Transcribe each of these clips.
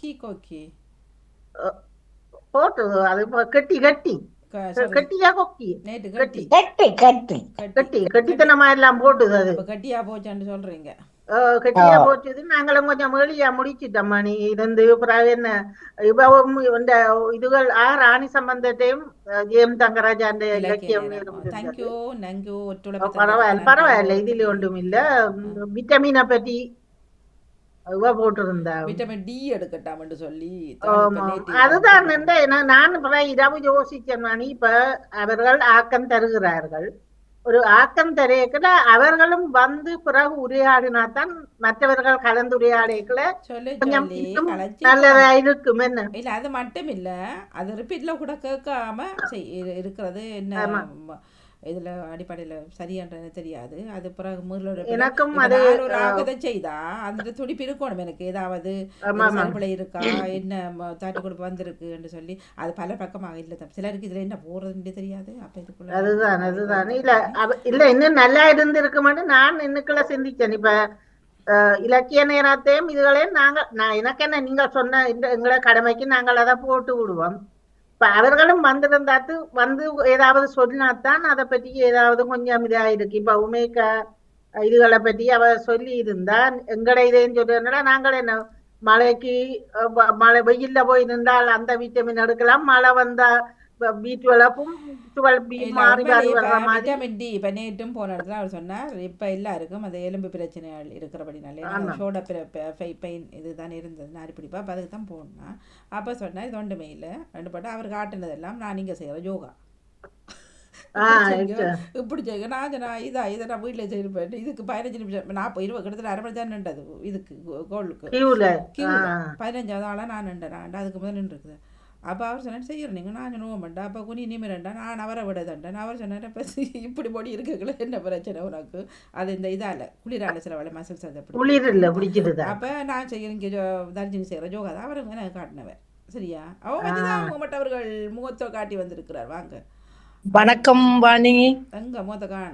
Key கொக்கி போட்டு அது இப்ப கெட்டி கட்டி. கெட்டியா கொக்கி கட்டி கட்டி கட்டி கட்டி கட்டி கட்டித்தனமா எல்லாம் போட்டுது அது கட்டியா போச்சான்னு சொல்றீங்க. கெட்டியா போச்சுது நாங்களும் கொஞ்சம் மேலியா முடிச்சிட்டோம்மா நீ இருந்து பிறகு என்ன இவவும் இந்த இதுகள் ஆ ராணி சம்பந்தத்தையும் ஜெயம் இலக்கியம் தேங்க்யூ அஹ், ஒத்துழைப்பு பரவாயில்ல பரவாயில்ல இதுல ஒன்றும் இல்ல விட்டமினை பற்றி போட்டிருந்தா விட்டமின் டி எடுக்கட்டாம்னு சொல்லி. அதுதான் இந்த நான் இரவு யோசிச்சேன் மணி. இப்ப அவர்கள் ஆக்கம் தருகிறார்கள். ஒரு ஆக்கம் தரையக்குல அவர்களும் வந்து பிறகு உரையாடினா தான் மற்றவர்கள் கலந்துரையாடல சொல்லி கொஞ்சம் நல்லதா இருக்கும் என்ன? இல்ல அது மட்டும் இல்ல. அது ரிப்பீட்ல கூட கேட்காம இருக்கிறது என்ன இதுல அடிப்படையில சரியான்றது தெரியாது. அது பிறகு முதல்ல எனக்கும் அது ஒரு செய்தா அந்த துடிப்பு இருக்கணும் எனக்கு. ஏதாவது. சரிபிழை இருக்கா என்ன தாட்டு கொடுப்பு வந்திருக்குன்னு சொல்லி அது பல பக்கமாக இல்ல தம்பி. சிலருக்கு இதுல என்ன போடுறதுன்னு தெரியாது. அப்ப இதுக்குள்ள அதுதான் அதுதான். இல்ல இல்ல இன்னும் நல்லா இருந்திருக்குமான்னு நான் இன்னுக்குள்ள சிந்திச்சேன். இப்ப இலக்கிய நேரத்தையும் இதுகளையும் நாங்க நான் எனக்கு என்ன நீங்க சொன்ன இந்த எங்களை கடமைக்கு நாங்கள் அதை போட்டு விடுவோம். இப்ப அவர்களும் வந்திருந்தாத்து வந்து ஏதாவது சொன்னாத்தான் அதை பற்றி ஏதாவது கொஞ்சம் இதா இருக்கு இப்ப உமேக்கா இதுகளை பற்றி அவ சொல்லி இருந்தா எங்கட இதையும் சொல்றதுனால நாங்கள் என்ன மழைக்கு வ- மழை வெயில்ல போய் நின்றால் அந்த விட்டமின் எடுக்கலாம் மழை வந்தா பி டுவெல்ப்பும் டுவெல் பி இல்ல, மாறி உண்மையிலே மாறி இப்ப வர்ற மாதிரி. விட்டமின் டி இப்ப நேற்றும் போன இடத்துல அவர் சொன்னார் இப்ப எல்லாருக்கும் அந்த எலும்பு பிரச்சனைகள் இருக்கிறபடினால. ஷோட பெயின் இதுதான் இருந்தது. நாரி பிடிப்பா அப்ப அதுக்கு தான் போனா. அப்ப சொன்னார் இது ஒன்றுமே இல்லை. ரெண்டு போட்டு அவர் காட்டுனதெல்லாம் நான் இங்க செய்யற யோகா. இப்படி செய்யுங்க நான் சொன்னேன் இதா இதை நான் வீட்டில் இதுக்கு பதினஞ்சு நிமிஷம் நான் இருபது கிட்டத்தட்ட அரை மணி தான் நின்றது. இதுக்கு கோல்டுக்கு பதினஞ்சாவது ஆளாக நான் நின்றேன். அதுக்கு முதல் நின்றுருக்குது. அப்போ அவர் சொன்னார் செய்யற நீங்கள் நான் மாட்டேன் அப்போ குனி நிமிரண்டா நான் அவரை விட தண்டேன் அவர் சொன்னார் இப்போ இப்படி பொடி இருக்குங்களே என்ன பிரச்சனை உனக்கு? அது இந்த இதால் குளிரால சில வேலை மசில்ஸ் அது அப்படி குளிர் இல்ல பிடிச்சிட்டுதா அப்போ நான் செய்யற இங்கே தர்ஜினி செய்கிற யோகா தான் அவர் எனக்கு காட்டினவர். சரியா? அவன் வந்து தான் அவங்க மட்டும் அவர்கள் முகத்தை காட்டி வந்திருக்கிறார் வாங்க. வணக்கம் வாணி.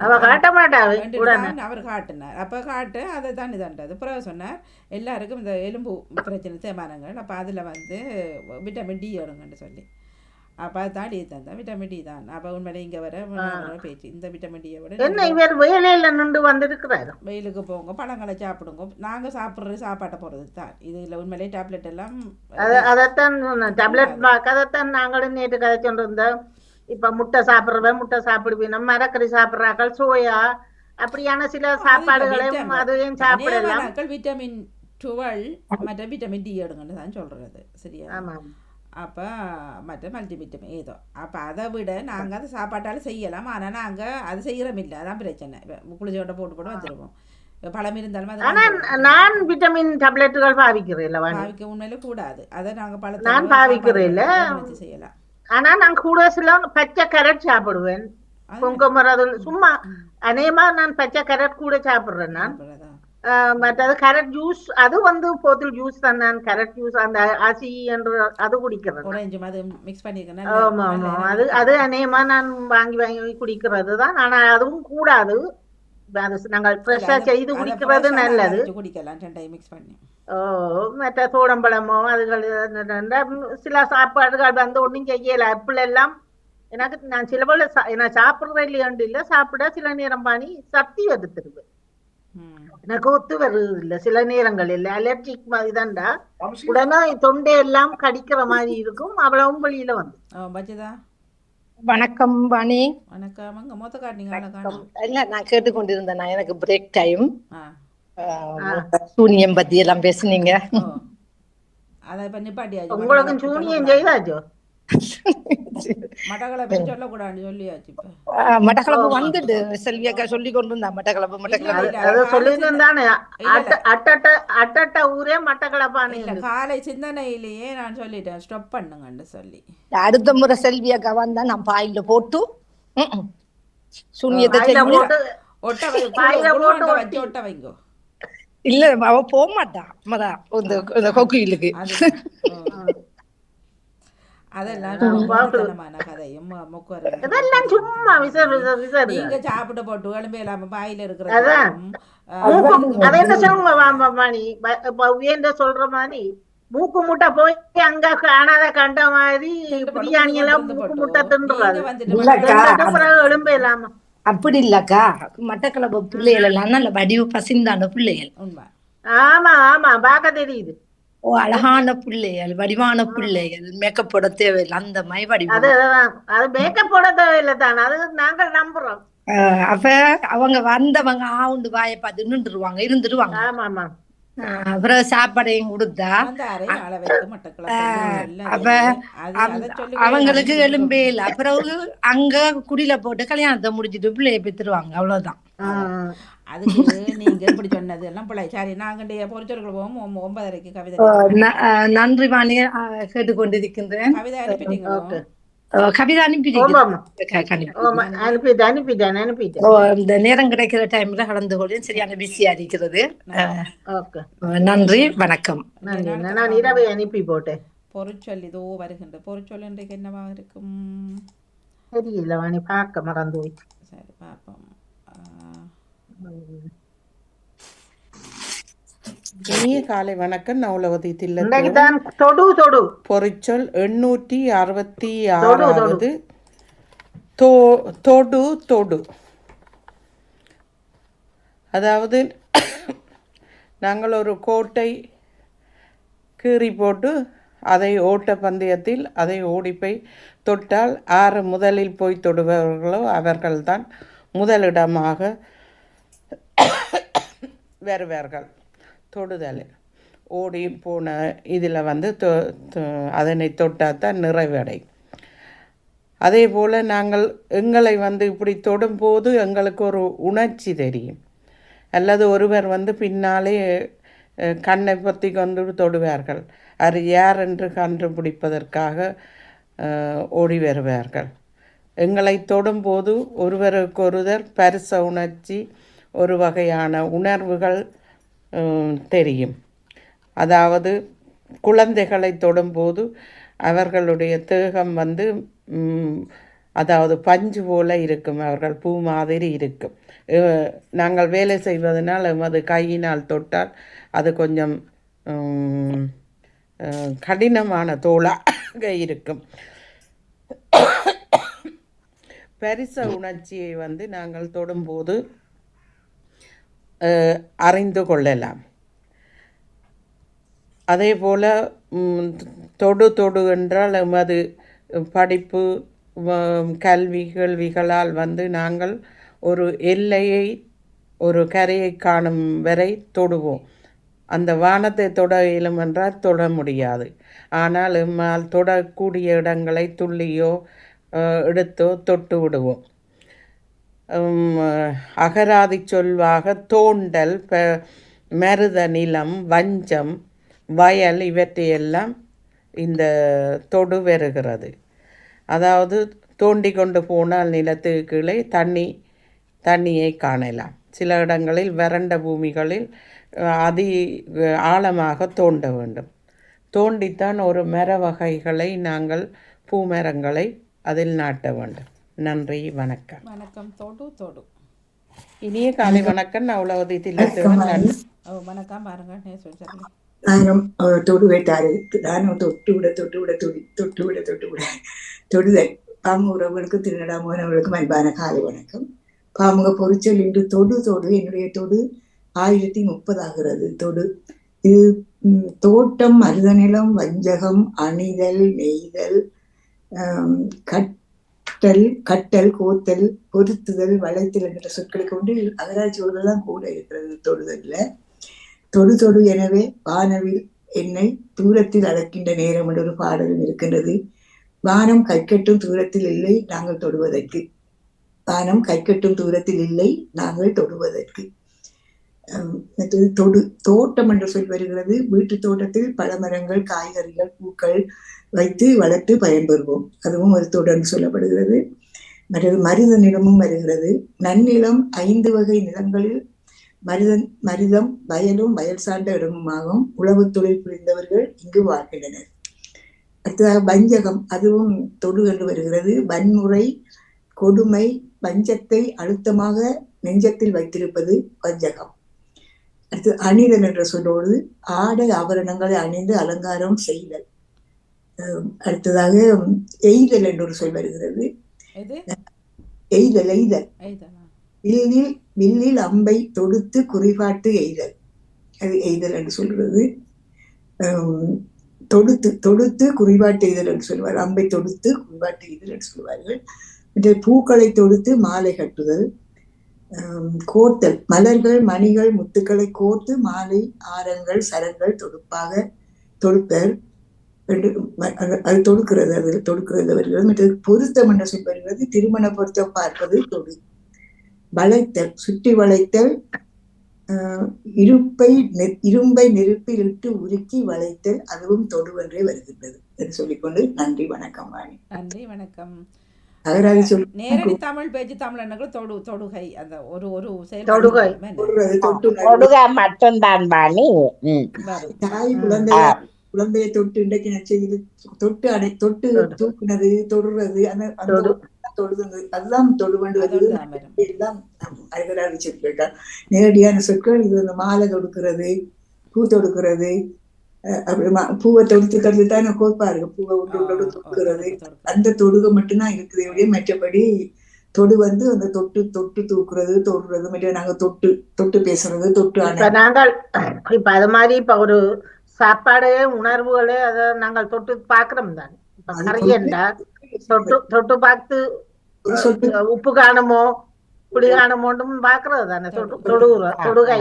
அவ காட்ட மாட்டா ரெண்டு கூட. தான் அவர் காட்டினார். அப்போ காட்டு அதை தான் இதான்றது பிறகு சொன்னார் எல்லாருக்கும் இந்த எலும்பு பிரச்சனை தேமானங்கள் அப்போ அதில் வந்து விட்டமின் டி எடுங்கன்னு சொல்லி. அப்போ அதுதான் டி தந்தேன். விட்டமின் டி தான். அப்போ உண்மையிலே இங்கே வர பேச்சு இந்த விட்டமின் டியை விட என்ன இவர் வேலையில நின்று வந்திருக்கிறாரு? வெயிலுக்கு போங்க பழங்களை சாப்பிடுங்க. நாங்கள் சாப்பிட்ற சாப்பாட்டை போகிறது தான். இது இல்லை உண்மையிலே டேப்லெட் எல்லாம் அத அதைத்தான் டேப்லெட் அதைத்தான் நாங்களும் நேற்று கதை இருந்தோம். இப்ப முட்டை சாப்பிடுறவன் முட்டை சாப்பிடுவீங்க மரக்கறி சாப்பிடுறாக்கள் சோயா அப்படியான சில சாப்பாடுகளையும் அதையும் சாப்பிடலாம். விட்டமின் டுவெல் மற்ற விட்டமின் டி எடுங்கன்னு தான் சொல்கிறது சரியா? அப்போ மற்ற மல்டி விட்டமின் ஏதோ. அப்போ அதை விட நாங்கள் அதை சாப்பாட்டால் செய்யலாம். ஆனால் நாங்கள் அது செய்கிறோம் இல்லை அதான் பிரச்சனை. புளிச்சோட்டை போட்டு போட்டு இப்ப பழம் இருந்தாலும் அது நான் விட்டமின் டேப்லெட்டுகள் பாவிக்கிறேன் பாவிக்க உண்மையில கூடாது. அதை நாங்கள் பழ நான் பாவிக்கிறேன். செய்யலாம். ஆனா நான் கூட சில பச்சை கேரட் சாப்பிடுவேன். அது குங்குமரது சும்மா அநேகமா நான் பச்சை கேரட் கூட சாப்பிடுறேன் நான். மற்றது கேரட் ஜூஸ் அது வந்து போத்தில் ஜூஸ் தான் நான். கேரட் ஜூஸ் அந்த அசி என்று அது பண்ணியிருக்கேன் ஆமா ஆமா அது அது அநேகமா நான் வாங்கி வாங்கி குடிக்கிறது தான் ஆனா அதுவும் கூடாது. நாங்கள் ஃப்ரெஷ்ஷா செய்து குடிக்கிறது நல்லது குடிக்கலாம் ரெண்டையும் மிக்ஸ் பண்ணி ஓ மற்ற சோடம்பழமோ அதுகள் சில சாப்பாடுகள் வந்து ஒன்றும் செய்யல ஆப்பிள் எல்லாம் எனக்கு நான் சில போல நான் சாப்பிடுற இல்லையாண்டு இல்லை சாப்பிட சில நேரம் பண்ணி சக்தி ம். எனக்கு ஒத்து வருது இல்ல சில நேரங்கள் இல்ல அலர்ஜிக் மாதிரி தான்டா உடனே தொண்டை எல்லாம் கடிக்கிற மாதிரி இருக்கும் அவ்வளவும் வெளியில வந்து வணக்கம் வாணி. வணக்கம். அங்க மொத்த காட்டினீங்க வணக்கம். இல்ல நான் கேட்டுக்கொண்டிருந்தேன். நான் எனக்கு பிரேக் டைம் சூனியம் பத்தி எல்லாம் பேசுனீங்க அதை இப்ப நிப்பாட்டியாச்சு. உங்களுக்கு சூனியம் செய்தாச்சோ? மட்டக்களப்பு வந்துட்டு செல்வி அக்கா சொல்லி கொண்டு இருந்தா மட்டக்களப்பு மட்டக்களப்பு. இல்ல, அதை காலை சொல்லியிருந்தேன். அட்டட்ட அட்டட்ட ஊரே மட்டக்களப்பானு இல்ல காலை சிந்தனையிலேயே நான் சொல்லிட்டேன். ஸ்டாப் பண்ணுங்கன்னு சொல்லி. அடுத்த முறை செல்வி அக்கா வந்தா நான் பாயில போட்டு. சூனியத்தை ஒட்ட வைங்கோ. இல்ல அவ போக மாட்டா மதா இந்த ஓ. அதெல்லாம் சும்மா நீங்க சாப்பிட்டு போட்டு எலும்பு இல்லாம பாயில இருக்கிற அது என்ன சொல்லுங்க மணி உயர்ந்த சொல்ற மாதிரி மூக்கு முட்டை போய் அங்க காணாத கண்ட மாதிரி பிரியாணி எல்லாம் மூக்கு முட்டை தின்றுறது எலும்பு இல்லாம. அப்படி இல்லக்கா. மட்டக்களப்பு பிள்ளைகள் எல்லாம் நல்ல வடிவு பசிந்தான பிள்ளைகள். ஆமா ஆமா. பார்க்க தெரியுது. ஓ அழகான பிள்ளைகள் வடிவான பிள்ளைகள். மேக்கப் போட தேவையில்லை. அந்த மாதிரி வடிவம். அது மேக்கப் போட தேவையில்லை தான் அது நாங்கள் நம்புறோம். அப்ப அவங்க வந்தவங்க ஆவுண்டு வாயை பார்த்து நின்றுருவாங்க இருந்துருவாங்க. ஆமா ஆமா அப்புறம் சாப்பாடையும் கொடுத்தா. அப்ப அவங்களுக்கு எலும்பே இல்லை. அப்புறம் அங்க குடியில போட்டு கல்யாணத்தை முடிச்சிட்டு பிள்ளைய பெற்றுருவாங்க அவ்வளவுதான். அதுக்கு நீங்க இப்படி சொன்னது எல்லாம் பிள்ளை. சரி நாங்க பொறிச்சொற்கள் போவோம். ஒன்பதரைக்கு கவிதை நன்றி வாணி கேட்டுக்கொண்டிருக்கின்றேன். கவிதை. ஆஹ் கவிதை அனுப்பிட்டீங்க. நேரம் கிடைக்கிற டைம்ல கலந்து கொள்ளும். சரியான பிஸியா இருக்கிறது. நன்றி வணக்கம். நன்றி நான் இரவை அனுப்பி போட்டேன். பொருட்சொல் இதோ வருகின்ற பொருட்சொல் இன்றைக்கு என்னவாக இருக்கும்? தெரியல வாணி பார்க்க மறந்து சரி பார்ப்போம். ஆ, இனிய காலை வணக்கம். நவலவதி தொடு தொடு. பொறிச்சொல் எண்ணூற்றி அறுபத்தி ஆறாவது. தொடு தொடு. அதாவது நாங்கள் ஒரு கோட்டை கீறி போட்டு அதை ஓட்ட பந்தயத்தில் அதை ஓடிப்போய் தொட்டால் ஆறு முதலில் போய் தொடுபவர்களோ அவர்கள்தான் முதலிடமாக வருவார்கள். தொடுதல். ஓடி போன இதில் வந்து தொ அதனை தொட்டால் தான் நிறைவடை. அதே போல் நாங்கள் எங்களை வந்து இப்படி தொடும்போது எங்களுக்கு ஒரு உணர்ச்சி தெரியும். அல்லது ஒருவர் வந்து பின்னாலே கண்ணை பற்றி கொண்டு தொடுவார்கள். அது யார் என்று கண்டுபிடிப்பதற்காக ஓடி வருவார்கள். எங்களை தொடும்போது ஒருவருக்கொருவர் பரிச உணர்ச்சி ஒரு வகையான உணர்வுகள் தெரியும். அதாவது குழந்தைகளை தொடும்போது அவர்களுடைய தேகம் வந்து அதாவது பஞ்சு போல இருக்கும். அவர்கள் பூ மாதிரி இருக்கும். நாங்கள் வேலை செய்வதனால் எமது கையினால் தொட்டால் அது கொஞ்சம் கடினமான தோளாக இருக்கும். பரிச உணர்ச்சியை வந்து நாங்கள் தொடும்போது அறிந்து கொள்ளலாம் அதே போல் தொடு தொடு என்றால் எமது படிப்பு கல்வி கேள்விகளால் வந்து நாங்கள் ஒரு எல்லையை ஒரு கரையை காணும் வரை தொடுவோம் அந்த வானத்தை தொட இயலும் என்றால் தொட முடியாது ஆனால் எம்மால் தொடக்கூடிய இடங்களை துள்ளியோ எடுத்தோ தொட்டு விடுவோம் அகராதி சொல்வாக தோண்டல் ப மருத நிலம் வஞ்சம் வயல் இவற்றையெல்லாம் இந்த தொடு வருகிறது. அதாவது தோண்டி கொண்டு போனால் நிலத்துக்கு கீழே தண்ணி தண்ணியை காணலாம். சில இடங்களில் வறண்ட பூமிகளில் அதி ஆழமாக தோண்ட வேண்டும். தோண்டித்தான் ஒரு மர வகைகளை நாங்கள் பூமரங்களை அதில் நாட்ட வேண்டும். நன்றி வணக்கம். வணக்கம். தொடு தொடு. இனிய காலை வணக்கம். நன்றி ஓ வணக்கம். பாருங்க. நானும் தொடுவேட்டாரு. நானும் தொட்டு விட தொட்டு விட தொடி தொட்டு விட தொட்டு விட. தொடுதல். பாமுக உறவுகளுக்கும் திருநடாமோகனவர்களுக்கும் அன்பான காலை வணக்கம். பாமுக பொறிச்சல் இன்று தொடு தொடு. என்னுடைய தொடு ஆயிரத்தி முப்பதாகிறது தொடு. இது தோட்டம் மருதநிலம் வஞ்சகம் அணிதல் நெய்தல் ஆம், கட்டல் கட்டல் கோத்தல் பொருத்துதல் வளைத்தல் என்ற சொற்களை கொண்டு அகராட்சி தான் கூட இருக்கிறது தொழுதல்ல தொடு தொடு எனவே வானவில் என்னை தூரத்தில் அழைக்கின்ற நேரம் என்ற ஒரு பாடலும் இருக்கின்றது. வானம் கைக்கட்டும் தூரத்தில் இல்லை நாங்கள் தொடுவதற்கு. வானம் கைக்கட்டும் தூரத்தில் இல்லை நாங்கள் தொடுவதற்கு. அஹ் மற்றது தொடு தோட்டம் என்ற சொல் வருகிறது. வீட்டு தோட்டத்தில் பழமரங்கள் காய்கறிகள் பூக்கள் வைத்து வளர்த்து பயன்பெறுவோம். அதுவும் ஒரு தொடர்ந்து சொல்லப்படுகிறது. மற்றது மருத நிலமும் வருகிறது. நன்னிலம் ஐந்து வகை நிலங்களில் மருதன் மருதம் வயலும் வயல் சார்ந்த இடமுமாகும். உழவு தொழில் புரிந்தவர்கள் இங்கு வாழ்கின்றனர். அடுத்ததாக வஞ்சகம் அதுவும் தொடு கண்டு வருகிறது. வன்முறை கொடுமை வஞ்சத்தை அழுத்தமாக நெஞ்சத்தில் வைத்திருப்பது வஞ்சகம். அடுத்து அணிதல் என்ற சொல்லோடு ஆடை ஆபரணங்களை அணிந்து அலங்காரம் செய்தல். அடுத்ததாக எய்தல் என்று ஒரு சொல் வருகிறது. எய்தல் எய்தல். வில்லில் வில்லில் அம்பை தொடுத்து குறிபாட்டு எய்தல். அது எய்தல் என்று சொல்கிறது. தொடுத்து தொடுத்து குறிபாட்டு எய்தல் என்று சொல்வார் அம்பை தொடுத்து குறிபாட்டு எய்தல் என்று சொல்வார்கள். மற்ற பூக்களை தொடுத்து மாலை கட்டுதல். கோர்த்தல் மலர்கள் மணிகள் முத்துக்களை கோர்த்து மாலை ஆரங்கள் சரங்கள் தொடுப்பாக தொடுப்பர். அது- தொடுக்கிறது அது தொடுக்கிறது வருகிறது. மற்றது பொருத்தம் என்று சொல் வருகிறது. திருமண பொருத்தம் பார்ப்பது தொடு. வளைத்தல் சுற்றி வளைத்தல் இருப்பை இரும்பை நெருப்பில் இட்டு உருக்கி வளைத்தல் அதுவும் தொடுவென்றே வருகின்றது என்று சொல்லிக்கொண்டு நன்றி வணக்கம் வாணி. நன்றி வணக்கம். நேரடி தமிழ் பேச்சு தமிழ் தொடு தொடுகை அந்த ஒரு ஒரு செயல் தொடுகை. மட்டும்தான் வாணி. தாய் குழந்தைய குழந்தைய தொட்டு இன்றைக்கு நான் செய்து தொட்டு அடை தொட்டு தூக்குனது தொடுறது அந்த அந்த. தொடுது அதுதான் தான் வரும் எல்லாம் அகராதி சொற்கள் நேரடியான சொற்கள் இது இந்த மாலை தொடுக்கிறது பூ தொடுக்கிறது அப்புறமா பூவை தொடுத்துக்கிறது தானே கோப்பா இருக்கு பூவை விட்டு தொடுக்கிறது. அந்த தொடுகை மட்டும்தான் இருக்குது. ஒழிய மற்றபடி தொடு வந்து அந்த தொட்டு தொட்டு தூக்குறது தொடுறது மற்ற நாங்க தொட்டு தொட்டு பேசுறது தொட்டு நாங்கள் இப்ப அது மாதிரி இப்ப ஒரு சாப்பாடு உணர்வுகளே அதை நாங்கள் தொட்டு பாக்குறோம் தான். என்றா தொட்டு தொட்டு பார்த்து உப்பு காணுமோ புளி காணுமோன்னு பாக்குறது தானே தொடு தொடுகிற தொடுகை.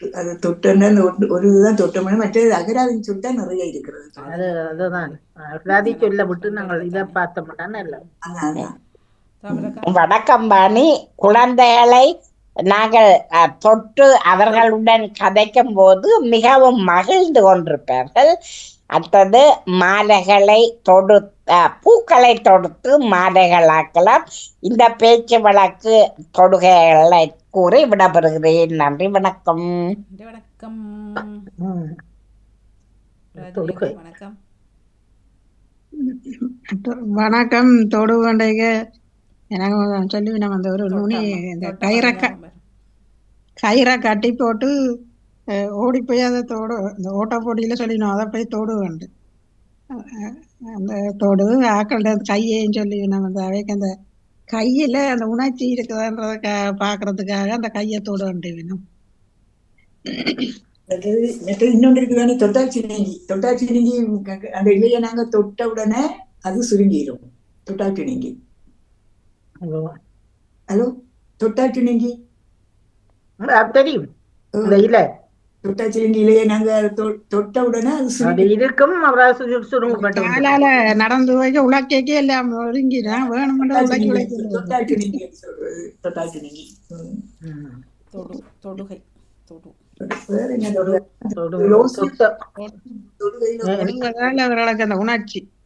அது தொட்டோன்னா ஒரு இதுதான் தொட்டோம்னா மற்றது அகராதின்னு சொல்லிட்டா நிறைய இருக்கிறது. அது அதுதான். அல்லாதி சொல்ல விட்டு நாங்கள் இதை அதான், அதான். தமிழக்கா வணக்கம் வாணி குழந்தைகளை நாங்கள் தொட்டு அவர்களுடன் கதைக்கும் போது மிகவும் மகிழ்ந்து கொண்டிருப்பார்கள். அடுத்தது மாலைகளை தொடு பூக்களை தொடுத்து மாலைகளாக்கலாம். இந்த பேச்சு வழக்கு தொடுகைகளை கூறி விடப்பெறுகிறேன் நன்றி வணக்கம். நன்றி வணக்கம். வணக்கம். வணக்கம் தொடு பண்டிகை எனக்கு சொல்லி நம்ம அந்த ஒரு நுனி இந்த கயிறை. கயிறை கட்டி போட்டு ஓடி போய் அதை தோடு இந்த ஓட்ட போட்டியில சொல்லினோம் அதை போய் தொடு அஹ், அந்த தொடு ஆக்கள்கிட்ட கையையும் சொல்லி நம்ம அந்த அவைக்கு அந்த கையில அந்த உணர்ச்சி இருக்குதுன்றத பாக்குறதுக்காக அந்த கையை தொடு உண்டு வேணும். இன்னொன்று இருக்குதானே தொட்டாச்சி நீங்கி. தொட்டாச்சி நீங்கி க- அந்த இலைய நாங்க தொட்ட உடனே அது சுருங்கிடும் தொட்டாச்சி நீங்கி. ஹலோ. தொட்டாச்சி நீங்கி அது தெரியும். இந்த இல. தொட்டாச்சி நீங்கி இலைய நாங்க தொட்ட உடனே அது இருக்கும். காலால நடந்து போய் உலக்கைக்கே எல்லாம் ஒதுங்கிடும் வேணுமென்ற உலக்கி. தொடு தொடுகை. தொடு. தொடுகையில அந்த உணர்ச்சி.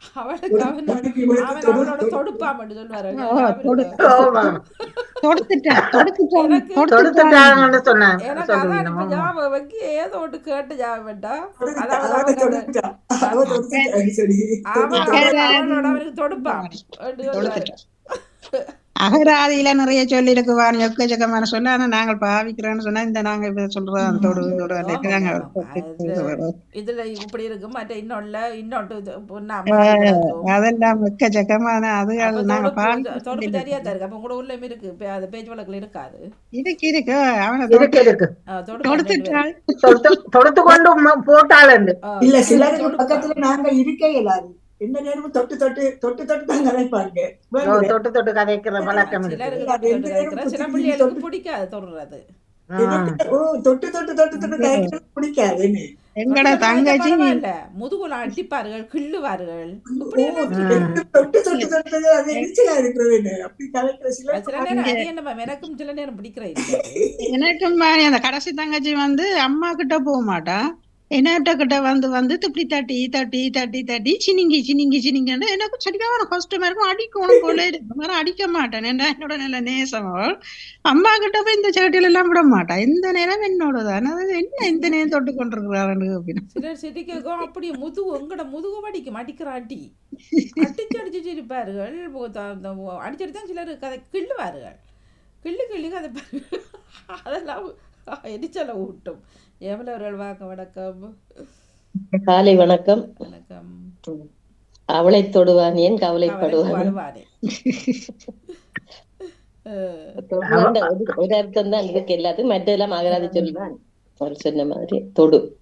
கேட்டு. அவனோட அவனுக்கு தொடுப்பான். அகராதியில நிறைய சொல்லி இருக்குவான் எக்கச்சக்கமான சொல்ல ஆனா நாங்கள் பாவிக்கிறோம்னு சொன்னா இந்த நாங்க இப்ப சொல்றோம். நாங்க இதுல இப்படி இருக்கு மற்ற ஆ, இருக்கும். அதெல்லாம் எக்கச்சக்கமான அது நாங்க தொடுப்பு சரியா தான் இருக்கு. அப்ப கூட உள்ளே இருக்கு. அது பேச்சு வழக்குல இருக்காது. இருக்கு இருக்கு. அவனை இருக்கு இருக்கு. தொடுத்து கொண்டு ஆ, இல்ல சிலருக்கு. பக்கத்துல நாங்க இருக்க இயலாது எந்த நேரமும் தொட்டு தொட்டு தொட்டு தொட்டு தான் கரைப்பாங்க ஓ, தொட்டு தொட்டு கதைக்கிற பழக்கம் பிடிக்காது தொட்டு தொட்டு தொட்டு தொட்டு எங்கட தொட்டு தங்கச்சி. முதுகுல அடிப்பார்கள் கிள்ளுவார்கள். தொட்டு தொட்டு தொட்டு அது எரிச்சலா இருக்கிறது அப்படி கலைக்கிற சில நேரம் என்னம்மா எனக்கும் சில நேரம் அந்த கடைசி தங்கச்சி வந்து அம்மா கிட்ட போக மாட்டா. என்னட்ட கிட்ட வந்து வந்து இப்படி தட்டி தட்டி தட்டி தட்டி சினிங்கி சினிங்கி சினிங்கன்னு எனக்கு சரியான கஷ்டமா இருக்கும். அடிக்கணும் போல இருக்கு. மாதிரி அடிக்க மாட்டேன். ஏன்னா என்னோட நல்ல நேசம் அம்மா கிட்ட போய் இந்த சட்டியில எல்லாம் விட மாட்டான் இந்த நேரம் என்னோட தான் என்ன இந்த நேரம் தொட்டு கொண்டிருக்கிறாரு அப்படின்னு சிலர் அப்படி முதுகு உங்களோட முதுகு அடிக்கும் அடிக்கிறாட்டி அடிச்சு அடிச்சு அடிச்சுட்டு இருப்பார்கள் ஓ- அடிச்சுட்டு தான் சிலர் கதை கிள்ளுவார்கள். கிள்ளு கிள்ளி கதை அதெல்லாம் எரிச்சலை ஊட்டும். வாங்க வணக்கம்? காலை வணக்கம். வணக்கம். அவளை தொடுவான் ஏன் கவலைப்படுவான் ஒரு- அர்த்தம் தான் இதுக்கு எல்லாத்துக்கும். மற்றெல்லாம் அகராதி சொல்லுவான். அவர் சொன்ன மாதிரி தொடு.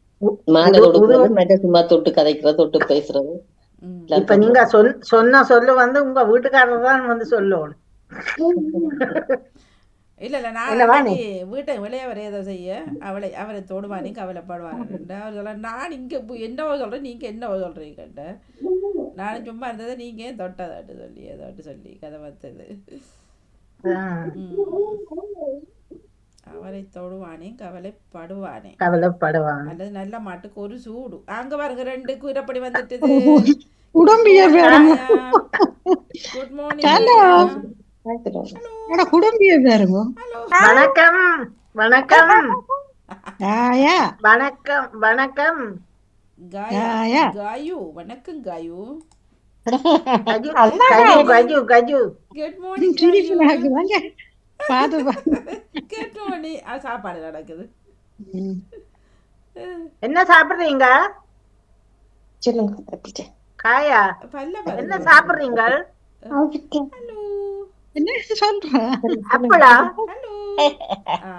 மாலை தொடுக்கிறது மற்ற சும்மா தொட்டு கதைக்கிறது தொட்டு பேசுறது. இப்ப நீங்க சொல் சொன்ன சொல்லு வந்து உங்க வீட்டுக்காரர் தான் வந்து சொல்லணும். இல்ல இல்ல நான் நீ? வீட்டை விளையவர் ஏதோ செய்ய அவளை அவரை தொடுவானே கவலைப்படுவாங்க அவர் சொல்ல நான் இங்க என்னவோ சொல்றேன் நீங்க என்னவோ சொல்றீங்கட்ட நானும் சும்மா இருந்ததை நீங்க ஏன் தொட்டதாட்டு சொல்லி ஏதோட்டு சொல்லி கதை வந்தது ஆஹ், அவரை தொடுவானே கவலைப்படுவானே. கவலைப்படுவாங்க அல்லது நல்ல மாட்டுக்கு ஒரு சூடு. அங்க பாருங்க ரெண்டு குதிரைப்படி வந்துட்டுது. குடும்பிய பேருங்க குட் மார்னிங் வணக்கம். வணக்கம். வணக்கம். வணக்கம். காயா. வணக்கம் காயு. சாப்பாடு நடக்குது. என்ன சாப்பிடுறீங்க? சொல்லுங்க. காயா. என்ன சாப்பிடுறீங்க? ஹலோ என்ன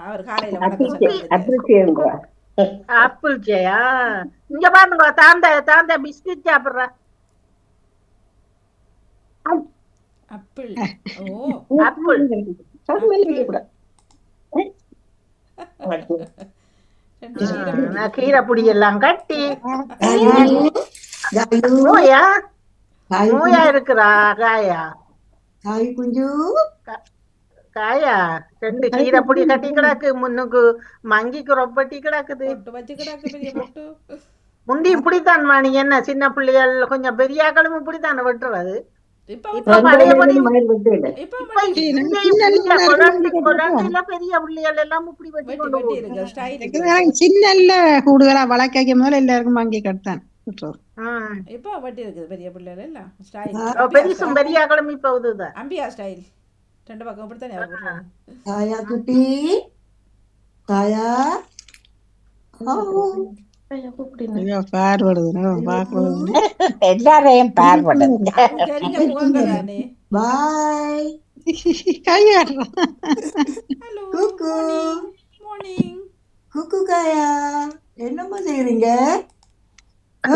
அவர் காலையில வணக்கம். ஆப்பிள் ஜெயா? இங்க பாருங்க தாந்த தாந்த பிஸ்கட் சாப்பிடுற. ஓ. ஆப்பிள். கீரை பொடி எல்லாம் கட்டி நோயா நோயா இருக்கிறா காயா? காயு குஞ்சு. காயா? ரெண்டு கீரை பொடி கட்டி கிடக்கு. முன்னுக்கு மங்கிக்கு ரொப்பட்டி கிடக்குது. முந்தி இப்படித்தான் நீ என்ன சின்ன பிள்ளைகள் கொஞ்சம் பெரியாக்களும் இப்படித்தான் வெட்டுறது? சின்ன கூடுதலா வழக்கைக்கு முதல்ல எல்லாருக்கும் வாங்கி கட்டான். இப்ப வெட்டி இருக்குது? பெரிய பிள்ளைகள் எல்லாம் ஸ்டைல் பெரிசும் பெரியாக்களும் இப்ப இதுதான் அம்பியா ஸ்டைல் ரெண்டு பக்கம் இப்படித்தானே அவர் விடுறது. காயா குட்டி. பார்வடுது பார்க்கறது எல்லாரையும் தானே. பாய் கையாடுறான் ஹலோ குக்கு. மார்னிங் குக்கு காயா. என்னம்மா செய்றீங்க? ஆ?